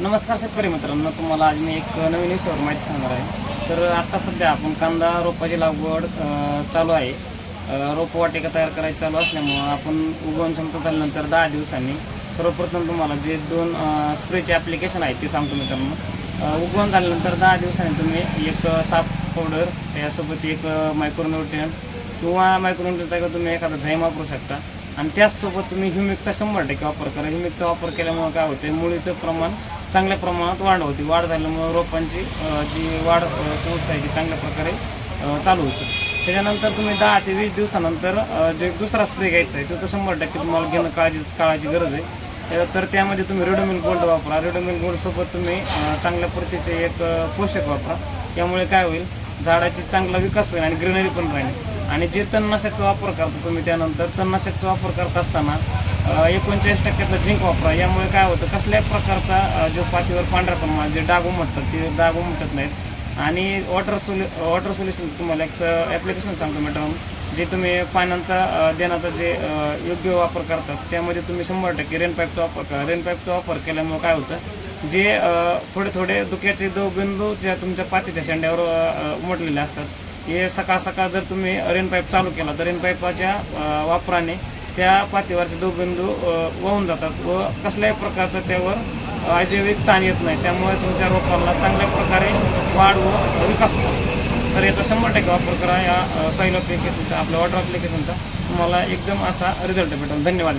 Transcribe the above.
नमस्कार शेतकरी मित्रांनो तुम्हाला आज मी एक नवीन विषयावर माहिती सांगणार आहे. तर आता सध्या आपण कांदा रोपाची लागवड चालू आहे. रोपवाटिका रोप वाटिका तयार करायची चालू असल्यामुळं आपण उगवण क्षमता झाल्यानंतर दहा दिवसांनी सर्वप्रथम तुम्हाला जे दोन स्प्रेचे ॲप्लिकेशन आहेत ते सांगतो मित्रांनो. अ, उगवण झाल्यानंतर दहा दिवसांनी तुम्ही एक साफ पावडर त्यासोबत एक मायक्रोन्युट्रियन किंवा मायक्रोन्युट्रियनचा तुम्ही एखादा झैम वापरू शकता. आणि त्याचसोबत तुम्ही ह्युमिकचा शंभर टक्के वापर करा. ह्युमिकचा वापर केल्यामुळे काय होते मुळीचं प्रमाण चांगल्या प्रमाणात वाढ होती. वाढ झाल्यामुळे रोपांची जी वाढ संस्था आहे ती चांगल्या प्रकारे चालू होती. त्याच्यानंतर तुम्ही दहा ते वीस दिवसानंतर जे दुसरा स्प्रे घ्यायचा आहे तो तर शंभर टक्के तुम्हाला घेणं काळजी काळाची गरज आहे. तर त्यामध्ये तुम्ही रेडोमिल गोल्ड वापरा. रेडोमिल गोल्डसोबत तुम्ही चांगल्या प्रतीचे एक पोषक वापरा. यामुळे काय होईल? झाडाची चांगला विकास होईल आणि ग्रीनरी पण राहील. आणि जे तणनाशकचा वापर करता तुम्ही त्यानंतर तणनाशकचा वापर करत असताना एकोणचाळीस टक्क्याचा झिंक वापरा. यामुळे काय होतं कसल्याही प्रकारचा जो पातीवर पांढरा कमा जे डाग उमटतात ते डाग उमटत नाहीत. आणि वॉटर सोल्यु वॉटर सोल्युशन तुम्हाला एक ॲप्लिकेशन सांगतो मॅडम जे तुम्ही पाण्याचा देण्याचा जे योग्य वापर करतात त्यामध्ये तुम्ही शंभर टक्के रेन पाईपचा वापर करा. रेन पाईपचा वापर केल्यामुळे काय होतं जे थोडे थोडे धुक्याचे दो बिंदू ज्या तुमच्या पातीच्या शेंड्यावर उमटलेले असतात हे सकाळ सकाळ जर तुम्ही रेन पाईप चालू केला तर रेन पाईपाच्या वापराने त्या पातीवरचे दो बिंदू वाहून जातात व कसल्याही प्रकारचं त्यावर अजैविक ताण येत नाही. त्यामुळे तुमच्या रोपांना चांगल्या प्रकारे वाढ व विकास होतो. तर याचा शंभर टक्के वापर करा या सॉईल ॲप्लिकेशनचा आपल्या वॉटर ॲप्लिकेशनचा तुम्हाला एकदम असा रिझल्ट भेटेल. धन्यवाद